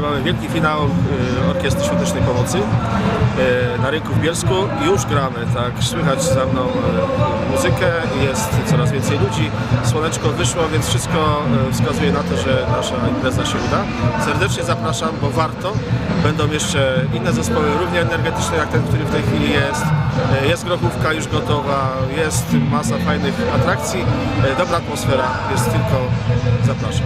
Mamy wielki finał y, Orkiestry Świątecznej Pomocy y, na rynku w Bielsku. Już gramy, tak, słychać za mną y, muzykę, jest coraz więcej ludzi, słoneczko wyszło, więc wszystko wskazuje na to, że nasza impreza się uda. Serdecznie zapraszam, bo warto. Będą jeszcze inne zespoły równie energetyczne jak ten, który w tej chwili jest. Jest grochówka już gotowa, jest masa fajnych atrakcji, dobra atmosfera, jest tylko zapraszam.